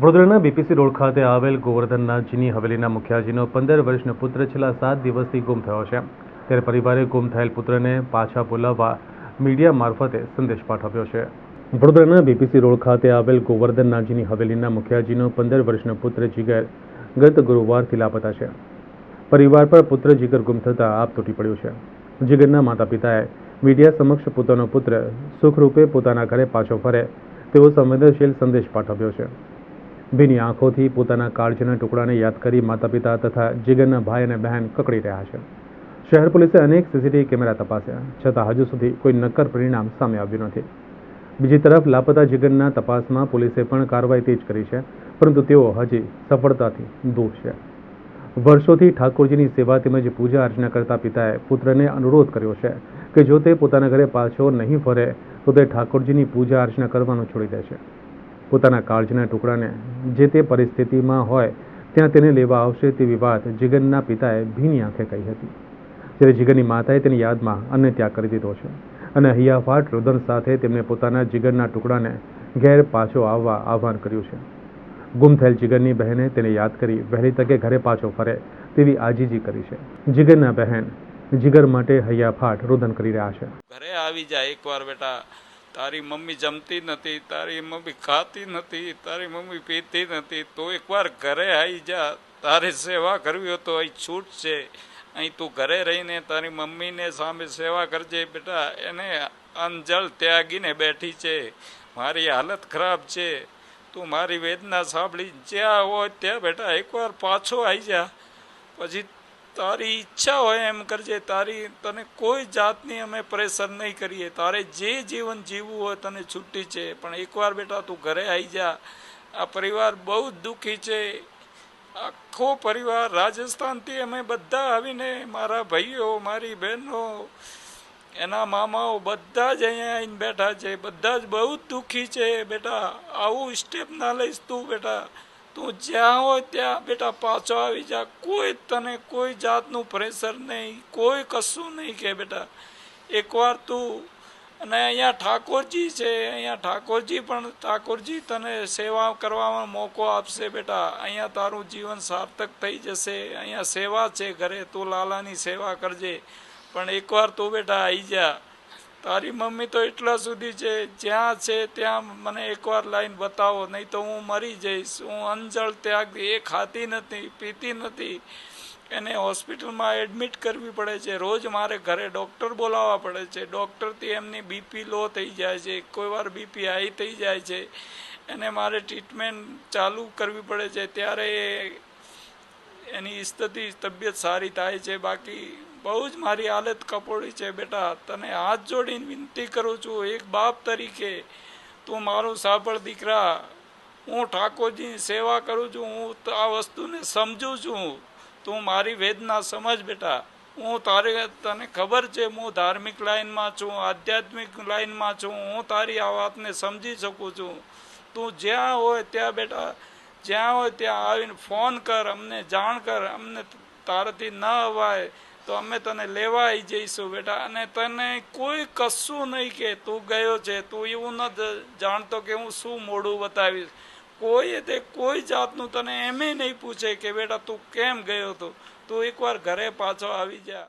વડોદરાના BPC road ખાતે આવેલ ગોવર્ધનનાથજીની હવેલીના મુખિયાજીનો પંદર વર્ષનો પુત્ર છેલ્લા સાત દિવસથી ગુમ થયો છે. ત્યારે પરિવારે ગુમ થયેલ પુત્રને પાછા બોલાવવા મીડિયા મારફતે સંદેશ પાઠવ્યો છે. વડોદરાના બીપીસી રોડ ખાતે આવેલ ગોવર્ધનનાથજીની હવેલીના મુખિયાજીનો પંદર વર્ષનો પુત્ર જીગર ગત ગુરુવારથી લાપતા છે. પરિવાર પર પુત્ર જીગર ગુમ થતાં આપ તૂટી પડ્યું છે. જીગરના માતા પિતાએ મીડિયા સમક્ષ પોતાનો પુત્ર સુખરૂપે પોતાના ઘરે પાછો ફરે તેવો સંવેદનશીલ સંદેશ પાઠવ્યો છે. ભીની આંખોથી પોતાના કાળજીના ટુકડાને યાદ કરી માતા પિતા તથા જીગરના ભાઈ અને બહેન કકડી રહ્યા છે. શહેર પોલીસે અનેક સીસીટીવી કેમેરા તપાસ્યા, છતાં હજુ સુધી કોઈ નક્કર પરિણામ સામે આવ્યું નથી. બીજી તરફ, લાપતા જીગરના તપાસમાં પોલીસે પણ કાર્યવાહી તેજ કરી છે, પરંતુ તેઓ હજી સફળતાથી દૂર છે. વર્ષોથી ઠાકોરજીની સેવા તેમજ પૂજા અર્ચના કરતા પિતાએ પુત્રને અનુરોધ કર્યો છે કે જો તે પોતાના ઘરે પાછો નહીં ફરે, તો તે ઠાકોરજીની પૂજા અર્ચના કરવાનું છોડી દે છે. પોતાના કાળજીના ટુકડાને જે તે પરિસ્થિતિમાં હોય ત્યાં તેને લેવા આવશે તેવી વાત જીગરના પિતાએ ભીની આંખે કહી હતી. જ્યારે જીગરની માતાએ તેની યાદમાં અન્ય ત્યાગ કરી દીધો છે અને હૈયાફાટ રુદન સાથે તેમને પોતાના જીગરના ટુકડાને ઘેર પાછો આવવા આહ્વાન કર્યું છે. ગુમ થયેલ જીગરની બહેને તેને યાદ કરી વહેલી તકે ઘરે પાછો ફરે તેવી આજીજી કરી છે. જીગરના બહેન જીગર માટે હૈયાફાટ રુદન કરી રહ્યા છે. ઘરે આવી જાય એકવાર બેટા. તારી મમ્મી જમતી નથી, તારી મમ્મી ખાતી નથી, તારી મમ્મી પીતી નથી. તો એકવાર ઘરે આવી જા, તારે સેવા કરવી હોય તો અહીં છૂટ છે અહીં તું ઘરે રહીને તારી મમ્મીને સામે સેવા કરજે બેટા, એને અંજળ ત્યાગીને બેઠી છે. મારી હાલત ખરાબ છે. તું મારી વેદના સાંભળી, જ્યાં હોય ત્યાં બેટા એકવાર પાછો આવી જા. પછી તારી ઈચ્છા હોય એમ કરજે, તારી, તને કોઈ જાતની અમે પ્રેશર નહીં કરીએ. તારે જે જીવન જીવવું હોય તને છૂટી છે. પણ એકવાર બેટા તું ઘરે આવી જા. આ પરિવાર બહુ જ દુઃખી છે. આખો પરિવાર રાજસ્થાનથી અમે બધા આવીને મારા ભાઈઓ, મારી બહેનો, એના મામાઓ બધા જ અહીંયા આવીને બેઠા છે. બધા જ બહુ દુઃખી છે. બેટા, આવું સ્ટેપ ના લઈશ તું બેટા. તું જ્યાં હોય ત્યાં બેટા પાછો આવી જા. કોઈ તને કોઈ જાતનું પ્રેશર નહીં, કોઈ કશું નહીં કે બેટા. એકવાર તું, અને અહીંયા ઠાકોરજી છે, અહીંયા ઠાકોરજી પણ, ઠાકોરજી તને સેવા કરવામાં મોકો આપશે બેટા. અહીંયા તારું જીવન સાર્થક થઈ જશે. અહીંયા સેવા છે ઘરે, તું લાલાની સેવા કરજે. પણ એકવાર તું બેટા આવી જા. તારી મમ્મી તો એટલા સુધી છે, જ્યાં છે ત્યાં મને એકવાર લાઈન બતાવો, નહીં તો હું મરી જઈશ. હું અંજળ ત્યાગ, એ ખાતી નથી, પીતી નથી. એને હોસ્પિટલમાં એડમિટ કરવી પડે છે. રોજ મારે ઘરે ડૉક્ટર બોલાવવા પડે છે. ડૉક્ટરથી એમની બીપી લો થઈ જાય છે. કોઈ વાર બીપી હાઈ થઈ જાય છે. એને મારે ટ્રીટમેન્ટ ચાલુ કરવી પડે છે. ત્યારે એની સ્થિતિ, તબિયત સારી થાય છે. બાકી બહુ જ મારી હાલત કપોળી છે બેટા. તને હાથ જોડીને વિનંતી કરું છું, એક બાપ તરીકે તું મારું સાંભળ દીકરા. હું ઠાકોરજીની સેવા કરું છું, હું આ વસ્તુને સમજું છું. તું મારી વેદના સમજ બેટા. હું તારે તને ખબર છે, હું ધાર્મિક લાઈનમાં છું, આધ્યાત્મિક લાઈનમાં છું. હું તારી આ વાતને સમજી શકું છું. તું જ્યાં હોય ત્યાં બેટા, જ્યાં હોય ત્યાં આવીને ફોન કર, અમને જાણ કર. અમને તારાથી ન અવાય. તો અમે તને લેવા આવી જઈશું, બેટા. અને તને કોઈ કશું નહીં કે તું ગયો છે. તું એવું ન જાણતો કે હું શું મોડું બતાવીશ. કોઈ તે કોઈ જાતનું તને એમે નહીં પૂછે કે, બેટા, તું કેમ ગયો હતો? તું એકવાર ઘરે પાછો આવી જા.